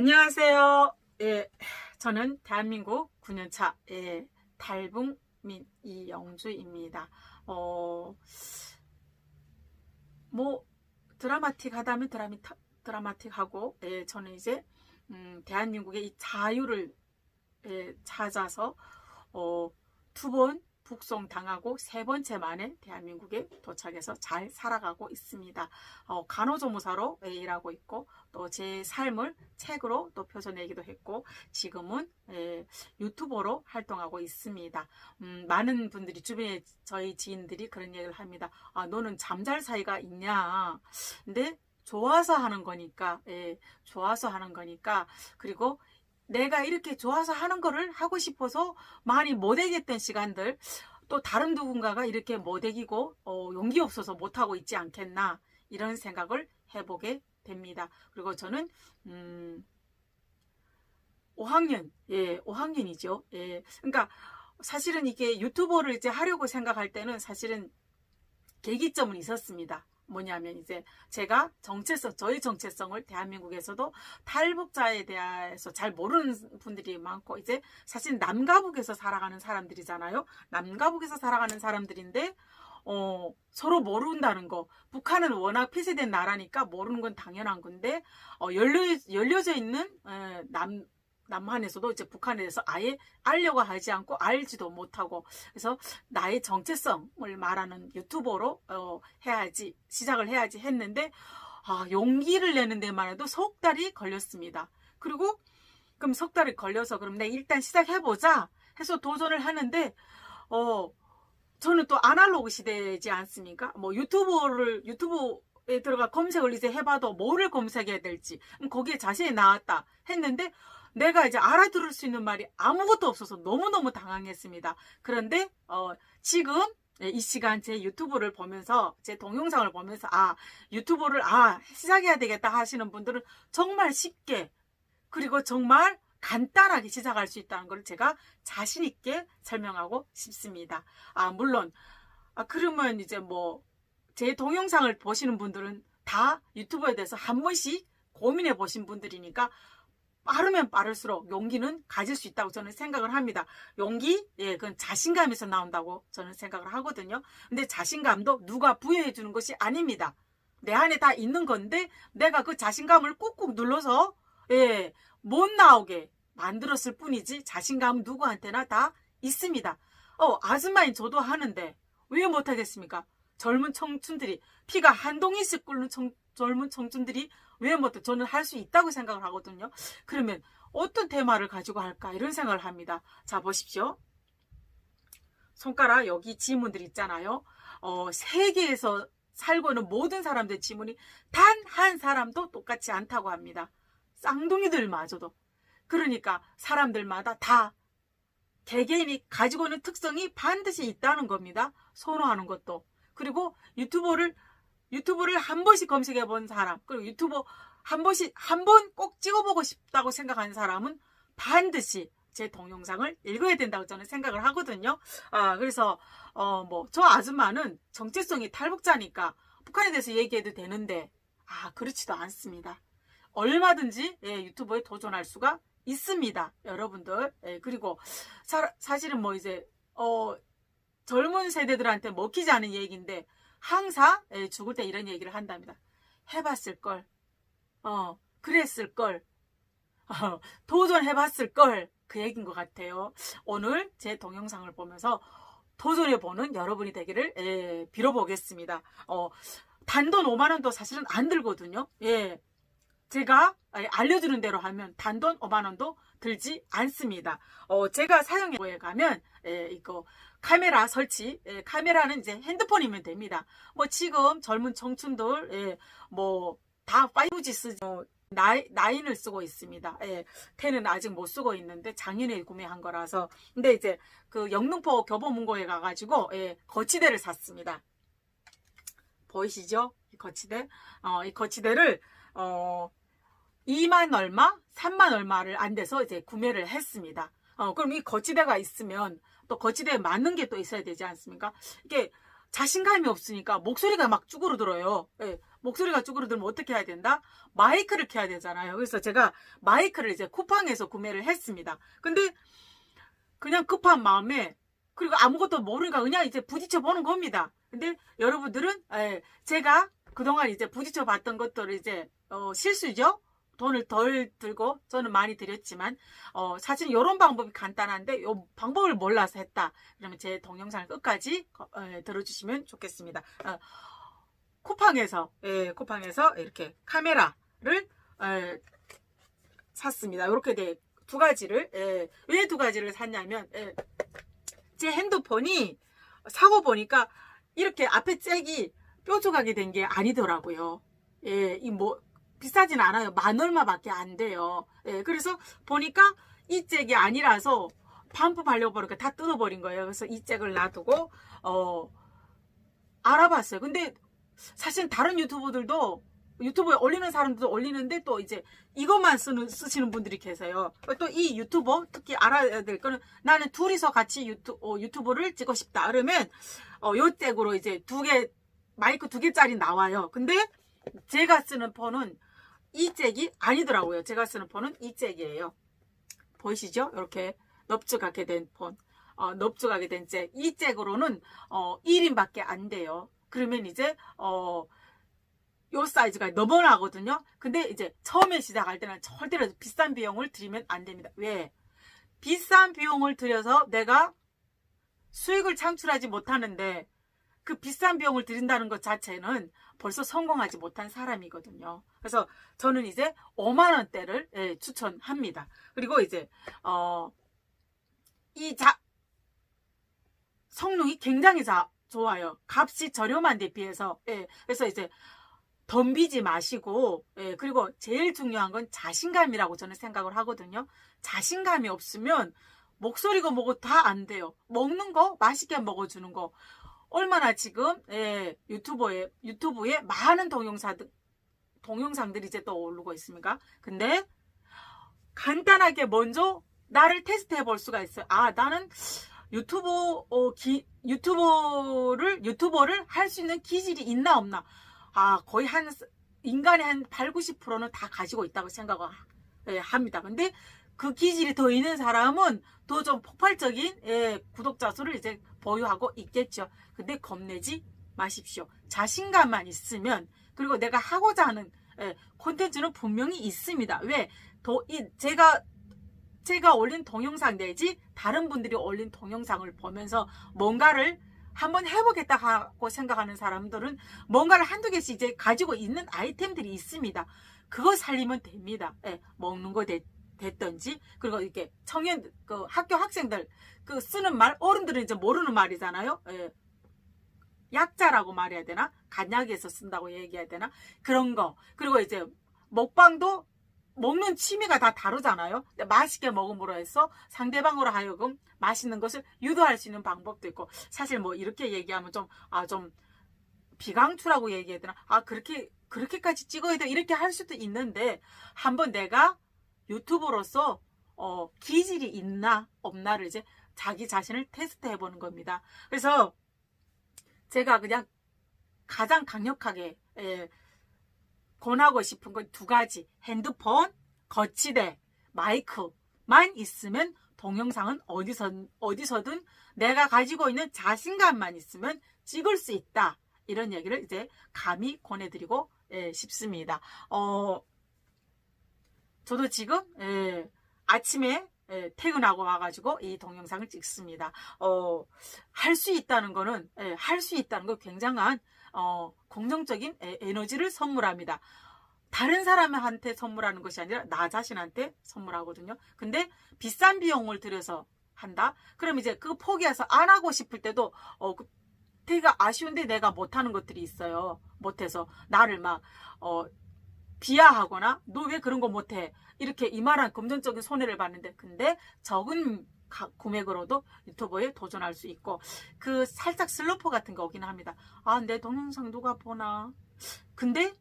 안녕하세요. 예, 저는 대한민국 9년차 예, 달붕 민 이영주입니다. 어, 뭐 드라마틱하다면 드라미, 드라마틱하고 예, 저는 이제 음, 대한민국의 이 자유를 예, 찾아서 어, 두번 북송 당하고 세 번째 만에 대한민국에 도착해서 잘 살아가고 있습니다. 어, 간호조무사로 예, 일하고 있고 또 제 삶을 책으로 또 펴서내기도 했고 지금은 예, 유튜버로 활동하고 있습니다. 음, 많은 분들이 주변에 저희 지인들이 그런 얘기를 합니다. 아 너는 잠잘 사이가 있냐? 근데 좋아서 하는 거니까 예, 좋아서 하는 거니까 그리고 내가 이렇게 좋아서 하는 거를 하고 싶어서 많이 못 해겠던 시간들 또 다른 누군가가 이렇게 못 해기고 어, 용기 없어서 못 하고 있지 않겠나 이런 생각을 해보게 됩니다. 그리고 저는 음, 5학년 예 5학년이죠. 예 그러니까 사실은 이게 유튜버를 이제 하려고 생각할 때는 사실은 계기점은 있었습니다. 뭐냐면 이제 제가 정체성, 저희 정체성을 대한민국에서도 탈북자에 대해서 잘 모르는 분들이 많고 이제 사실 남가북에서 살아가는 사람들이잖아요. 남가북에서 살아가는 사람들인데 어, 서로 모른다는 거. 북한은 워낙 폐쇄된 나라니까 모르는 건 당연한 건데 어, 열려 열려져 있는 에, 남 남한에서도 이제 북한에 대해서 아예 알려고 하지 않고 알지도 못하고 그래서 나의 정체성을 말하는 유튜버로 어, 해야지 시작을 해야지 했는데 아, 용기를 내는 데만 해도 석 달이 걸렸습니다. 그리고 그럼 석 달이 걸려서 그럼 내 일단 시작해보자 해서 도전을 하는데 어 저는 또 아날로그 시대지 않습니까? 뭐 유튜브를 유튜브에 들어가 검색을 이제 해봐도 뭐를 검색해야 될지 거기에 자세히 나왔다 했는데 내가 이제 알아들을 수 있는 말이 아무것도 없어서 너무너무 당황했습니다. 그런데 어, 지금 이 시간 제 유튜브를 보면서 제 동영상을 보면서 아 유튜브를 아 시작해야 되겠다 하시는 분들은 정말 쉽게 그리고 정말 간단하게 시작할 수 있다는 걸 제가 자신 있게 설명하고 싶습니다. 아 물론 아 그러면 이제 뭐 제 동영상을 보시는 분들은 다 유튜브에 대해서 한 번씩 고민해 보신 분들이니까 빠르면 빠를수록 용기는 가질 수 있다고 저는 생각을 합니다. 용기, 예, 그건 자신감에서 나온다고 저는 생각을 하거든요. 근데 자신감도 누가 부여해 주는 것이 아닙니다. 내 안에 다 있는 건데 내가 그 자신감을 꾹꾹 눌러서 예, 못 나오게 만들었을 뿐이지 자신감은 누구한테나 다 있습니다. 어, 아줌마인 저도 하는데 왜 못하겠습니까? 젊은 청춘들이 피가 한 동이씩 끓는 청, 젊은 청춘들이 왜 못해? 저는 할 수 있다고 생각을 하거든요. 그러면 어떤 테마를 가지고 할까 이런 생각을 합니다. 자 보십시오. 손가락 여기 지문들 있잖아요. 어, 세계에서 살고 있는 모든 사람들 지문이 단 한 사람도 똑같지 않다고 합니다. 쌍둥이들마저도. 그러니까 사람들마다 다 개개인이 가지고 있는 특성이 반드시 있다는 겁니다. 선호하는 것도. 그리고 유튜버를 유튜브를 한 번씩 검색해 본 사람, 그리고 유튜브 한 번씩, 한 번 꼭 찍어보고 싶다고 생각하는 사람은 반드시 제 동영상을 읽어야 된다고 저는 생각을 하거든요. 아, 그래서, 어, 뭐, 저 아줌마는 정체성이 탈북자니까 북한에 대해서 얘기해도 되는데, 아, 그렇지도 않습니다. 얼마든지, 예, 유튜브에 도전할 수가 있습니다. 여러분들. 예, 그리고 사, 사실은 뭐 이제, 어, 젊은 세대들한테 먹히지 않은 얘기인데, 항상 예, 죽을 때 이런 얘기를 한답니다. 해봤을 걸, 어, 그랬을 걸, 어, 도전해봤을 걸, 그 얘기인 것 같아요. 오늘 제 동영상을 보면서 도전해보는 여러분이 되기를 예, 빌어보겠습니다. 어, 단돈 5만원도 사실은 안 들거든요. 예. 제가 알려주는 대로 하면 단돈 5만원도 들지 않습니다. 어, 제가 사용해 가면 예, 이거 카메라 설치, 예, 카메라는 이제 핸드폰이면 됩니다. 뭐 지금 젊은 청춘들, 예, 뭐다 5G 쓰죠. 나이, 나인을 쓰고 있습니다. 예, 10은 아직 못 쓰고 있는데 작년에 구매한 거라서. 근데 이제 그 영등포 교보문고에 가가지고 예, 거치대를 샀습니다. 보이시죠? 이 거치대. 어, 이 거치대를 어 2만 얼마, 3만 얼마를 안 돼서 이제 구매를 했습니다. 어, 그럼 이 거치대가 있으면 또 거치대에 맞는 게 또 있어야 되지 않습니까? 이게 자신감이 없으니까 목소리가 막 쭈그러들어요. 예, 목소리가 쭈그러들면 어떻게 해야 된다? 마이크를 켜야 되잖아요. 그래서 제가 마이크를 이제 쿠팡에서 구매를 했습니다. 근데 그냥 급한 마음에 그리고 아무것도 모르니까 그냥 이제 부딪혀 보는 겁니다. 근데 여러분들은 에, 제가 그동안 이제 부딪혀 봤던 것들을 이제 어, 실수죠. 돈을 덜 들고 저는 많이 드렸지만 어, 사실 이런 방법이 간단한데 이 방법을 몰라서 했다. 그러면 제 동영상을 끝까지 거- 에, 들어주시면 좋겠습니다. 어, 쿠팡에서 예, 쿠팡에서 이렇게 카메라를 에, 샀습니다. 이렇게 돼두 가지를 예, 왜두 가지를 샀냐면 예, 제 핸드폰이 사고 보니까 이렇게 앞에 잭이 뾰족하게 된 게 아니더라고요. 예, 이뭐 비싸진 않아요. 만 얼마밖에 안 돼요. 예, 그래서 보니까 이 잭이 아니라서 반품하려고 보니까 다 뜯어버린 거예요. 그래서 이 잭을 놔두고 어 알아봤어요. 근데 사실 다른 유튜버들도 유튜브에 올리는 사람들도 올리는데 또 이제 이것만 쓰는 쓰시는 분들이 계세요. 또 이 유튜버 특히 알아야 될 거는 나는 둘이서 같이 유튜 어, 유튜브를 찍고 싶다. 그러면 어, 요 잭으로 이제 두 개 마이크 두 개짜리 나와요. 근데 제가 쓰는 폰은 이 잭이 아니더라고요. 제가 쓰는 폰은 이 잭이에요. 보이시죠? 이렇게 넙죽하게 된 폰. 어, 넙죽하게 된 잭. 이 잭으로는 어, 1인밖에 안 돼요. 그러면 이제 어, 요 사이즈가 넘어나거든요. 근데 이제 처음에 시작할 때는 절대로 비싼 비용을 들이면 안 됩니다. 왜? 비싼 비용을 들여서 내가 수익을 창출하지 못하는데 그 비싼 비용을 들인다는 것 자체는 벌써 성공하지 못한 사람이거든요. 그래서 저는 이제 5만 원대를 예, 추천합니다. 그리고 이제 어, 이 자, 성능이 굉장히 자, 좋아요. 값이 저렴한 데 비해서 예, 그래서 이제 덤비지 마시고 예, 그리고 제일 중요한 건 자신감이라고 저는 생각을 하거든요. 자신감이 없으면 목소리가 뭐고 다 안 돼요. 먹는 거 맛있게 먹어주는 거 얼마나 지금 예, 유튜버에 유튜브에 많은 동영상들 동영상들이 이제 또 오르고 있습니까? 근데 간단하게 먼저 나를 테스트해 볼 수가 있어요. 아 나는 유튜버 어, 기, 유튜버를 유튜버를 할 수 있는 기질이 있나 없나? 아 거의 한 인간의 한 8, 90%는 다 가지고 있다고 생각을 예, 합니다. 근데 그 기질이 더 있는 사람은 더 좀 폭발적인 예, 구독자 수를 이제 보유하고 있겠죠. 근데 겁내지 마십시오. 자신감만 있으면 그리고 내가 하고자 하는 예, 콘텐츠는 분명히 있습니다. 왜? 더, 이, 제가 제가 올린 동영상 내지 다른 분들이 올린 동영상을 보면서 뭔가를 한번 해보겠다 하고 생각하는 사람들은 뭔가를 한두 개씩 이제 가지고 있는 아이템들이 있습니다. 그거 살리면 됩니다. 예, 먹는 거 됐, 됐던지 그리고 이렇게 청년 그 학교 학생들 그 쓰는 말 어른들은 이제 모르는 말이잖아요. 예. 약자라고 말해야 되나? 간약에서 쓴다고 얘기해야 되나? 그런 거. 그리고 이제 먹방도 먹는 취미가 다 다르잖아요. 맛있게 먹음으로 해서 상대방으로 하여금 맛있는 것을 유도할 수 있는 방법도 있고 사실 뭐 이렇게 얘기하면 좀 아 좀 비강추라고 얘기해야 되나? 아 그렇게 그렇게까지 찍어야 돼 이렇게 할 수도 있는데 한번 내가 유튜버로서 어 기질이 있나 없나를 이제 자기 자신을 테스트해 보는 겁니다. 그래서 제가 그냥 가장 강력하게 예, 권하고 싶은 건 두 가지. 핸드폰, 거치대, 마이크만 있으면 동영상은 어디선, 어디서든 내가 가지고 있는 자신감만 있으면 찍을 수 있다. 이런 얘기를 이제 감히 권해드리고 예, 싶습니다. 어, 저도 지금 예, 아침에 예, 퇴근하고 와가지고 이 동영상을 찍습니다. 어, 할 수 있다는 거는, 예, 할수 있다는 건 굉장한, 어, 긍정적인 에, 에너지를 선물합니다. 다른 사람한테 선물하는 것이 아니라 나 자신한테 선물하거든요. 근데 비싼 비용을 들여서 한다? 그럼 이제 그 포기해서 안 하고 싶을 때도, 어, 그 되게 아쉬운데 내가 못하는 것들이 있어요. 못해서. 나를 막, 어, 비하하거나, 너 왜 그런 거 못해? 이렇게 이만한 금전적인 손해를 봤는데, 근데 적은 가- 금액으로도 유튜버에 도전할 수 있고, 그 살짝 슬로프 같은 거 오긴 합니다. 아, 내 동영상 누가 보나? 근데,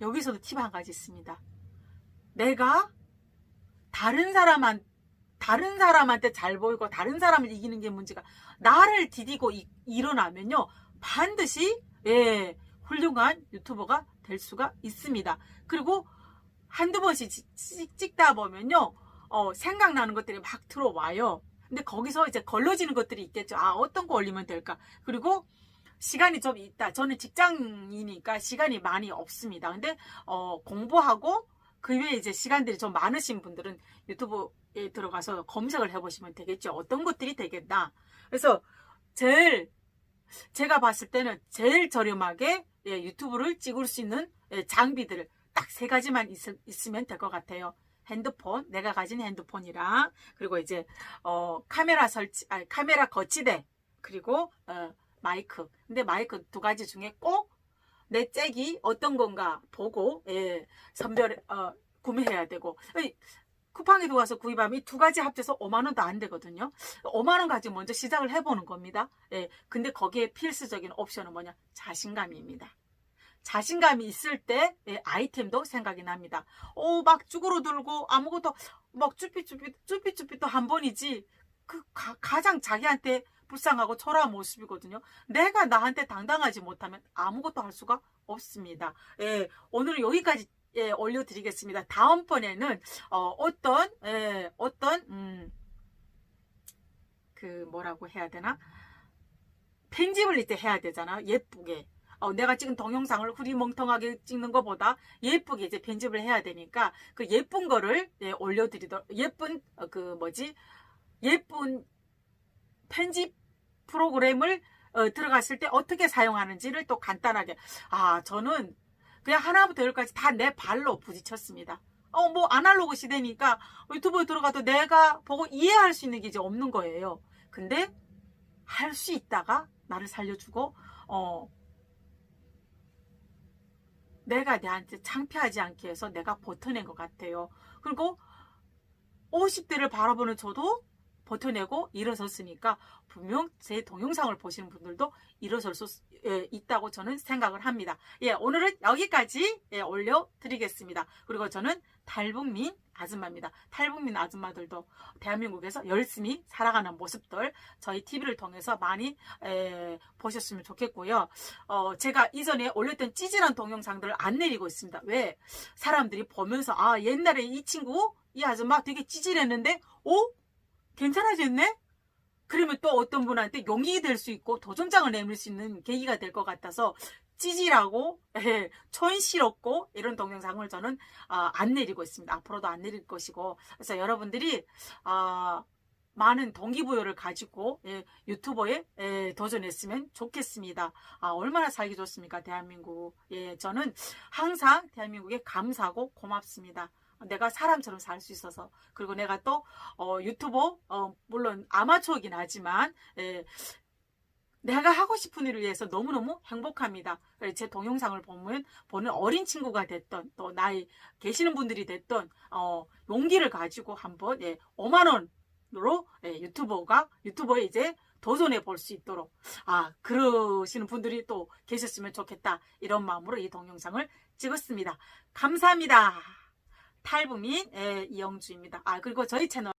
여기서도 팁 한 가지 있습니다. 내가 다른 사람한, 다른 사람한테 잘 보이고, 다른 사람을 이기는 게 문제가, 나를 디디고 이- 일어나면요, 반드시, 예, 훌륭한 유튜버가 될 수가 있습니다. 그리고 한두 번씩 찍다 보면요, 어, 생각나는 것들이 막 들어와요. 근데 거기서 이제 걸러지는 것들이 있겠죠. 아, 어떤 거 올리면 될까? 그리고 시간이 좀 있다. 저는 직장이니까 시간이 많이 없습니다. 근데, 어, 공부하고 그 외에 이제 시간들이 좀 많으신 분들은 유튜브에 들어가서 검색을 해보시면 되겠죠. 어떤 것들이 되겠나. 그래서 제일, 제가 봤을 때는 제일 저렴하게 예, 유튜브를 찍을 수 있는 예, 장비들을 딱 세 가지만 있, 으면 될 것 같아요. 핸드폰, 내가 가진 핸드폰이랑, 그리고 이제, 어, 카메라 설치, 아니, 카메라 거치대, 그리고, 어, 마이크. 근데 마이크 두 가지 중에 꼭 내 잭이 어떤 건가 보고, 예, 선별, 어, 구매해야 되고. 이 쿠팡에 들어와서 구입하면 이 두 가지 합쳐서 5만 원도 안 되거든요. 5만 원 가지고 먼저 시작을 해보는 겁니다. 예, 근데 거기에 필수적인 옵션은 뭐냐? 자신감입니다. 자신감이 있을 때 예, 아이템도 생각이 납니다. 오, 막 쭈그러들고 아무것도 막 쭈삣쭈삣 쭈삣쭈삣도 한 번이지 그 가, 장 자기한테 불쌍하고 초라한 모습이거든요. 내가 나한테 당당하지 못하면 아무것도 할 수가 없습니다. 예, 오늘은 여기까지 예, 올려드리겠습니다. 다음번에는 어, 떤 예, 어떤 음, 그 뭐라고 해야 되나 편집을 이제 해야 되잖아 예쁘게 어, 내가 찍은 동영상을 흐리멍텅하게 찍는 것보다 예쁘게 이제 편집을 해야 되니까 그 예쁜 거를 예, 올려드리도록 예쁜 어, 그 뭐지 예쁜 편집 프로그램을 어, 들어갔을 때 어떻게 사용하는지를 또 간단하게 아 저는 그냥 하나부터 열까지 다 내 발로 부딪혔습니다. 어 뭐 아날로그 시대니까 유튜브에 들어가도 내가 보고 이해할 수 있는 게 이제 없는 거예요. 근데 할 수 있다가 나를 살려주고 어 내가 내한테 창피하지 않게 해서 내가 버텨낸 것 같아요. 그리고 50대를 바라보는 저도 버텨내고 일어섰으니까 분명 제 동영상을 보시는 분들도 일어설 수 예, 있다고 저는 생각을 합니다. 예, 오늘은 여기까지 예, 올려드리겠습니다. 그리고 저는 탈북민 아줌마입니다. 탈북민 아줌마들도 대한민국에서 열심히 살아가는 모습들 저희 TV를 통해서 많이 에, 보셨으면 좋겠고요. 어, 제가 이전에 올렸던 찌질한 동영상들을 안 내리고 있습니다. 왜? 사람들이 보면서 아 옛날에 이 친구 이 아줌마 되게 찌질했는데 오 괜찮아졌네? 그러면 또 어떤 분한테 용기 될수 있고 도전장을 내밀 수 있는 계기가 될 것 같아서 찌질하고 예, 촌스럽고 이런 동영상을 저는 아, 안 내리고 있습니다. 앞으로도 안 내릴 것이고 그래서 여러분들이 아, 많은 동기부여를 가지고 예, 유튜버에 예, 도전했으면 좋겠습니다. 아, 얼마나 살기 좋습니까 대한민국. 예, 저는 항상 대한민국에 감사하고 고맙습니다. 내가 사람처럼 살 수 있어서 그리고 내가 또 어, 유튜버 어, 물론 아마추어긴 하지만 예, 내가 하고 싶은 일을 위해서 너무너무 행복합니다. 제 동영상을 보면 보는 어린 친구가 됐던 또 나이 계시는 분들이 됐던 어, 용기를 가지고 한번 예, 5만 원으로 예, 유튜버가 유튜버에 이제 도전해 볼 수 있도록 아 그러시는 분들이 또 계셨으면 좋겠다 이런 마음으로 이 동영상을 찍었습니다. 감사합니다. 탈북민 예, 이영주입니다. 아 그리고 저희 채널